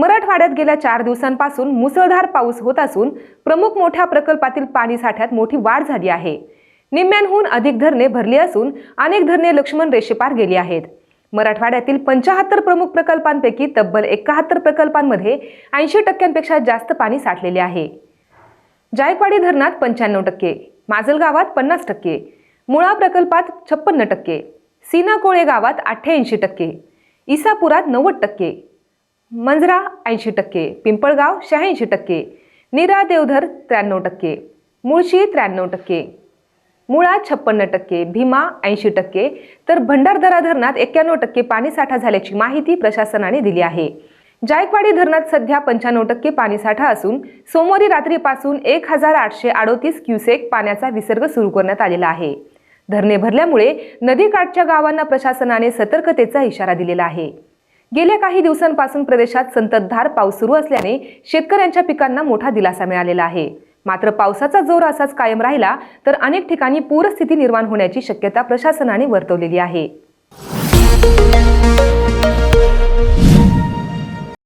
मराठवाड्यात गेल्या चार दिवसांपासून मुसळधार पाऊस होत असून प्रमुख मोठ्या प्रकल्पातील पाणी साठ्यात मोठी वाढ झाली आहे. निम्म्यांहून अधिक धरणे भरली असून अनेक धरणे लक्ष्मण रेषेपार गेली आहेत. मराठवाड्यातील पंचाहत्तर प्रमुख प्रकल्पांपैकी तब्बल एकाहत्तर प्रकल्पांमध्ये ऐंशी टक्क्यांपेक्षा जास्त पाणी साठलेले आहे. जायकवाडी धरणात पंच्याण्णव टक्के माजलगावात पन्नास टक्के मुळा प्रकल्पात छप्पन्न टक्के सीनाकोळे गावात अठ्ठ्याऐंशी टक्के इसापुरात नव्वद टक्के मंजरा ऐंशी टक्के पिंपळगाव शहाऐंशी टक्के नीरा देवधर त्र्याण्णव टक्के मुळशी त्र्याण्णव टक्के मुळा छप्पन्न टक्के भीमा ऐंशी टक्के तर भंडारदरा धरणात एक्क्याण्णव टक्के पाणीसाठा झाल्याची माहिती प्रशासनाने दिली आहे. जायकवाडी धरणात सध्या पंच्याण्णव टक्के पाणीसाठा असून सोमवारी रात्रीपासून एक हजार आठशे अडोतीस क्युसेक पाण्याचा विसर्ग सुरू करण्यात आलेला आहे. धरणे भरल्यामुळे नदीकाठच्या गावांना प्रशासनाने सतर्कतेचा इशारा दिलेला आहे. गेल्या काही दिवसांपासून प्रदेशात संततधार पाऊस सुरू असल्याने शेतकऱ्यांच्या पिकांना मोठा दिलासा मिळालेला आहे. मात्र पावसाचा जोर असाच कायम राहिला तर अनेक ठिकाणी पूरस्थिती निर्माण होण्याची शक्यता प्रशासनाने वर्तवलेली आहे.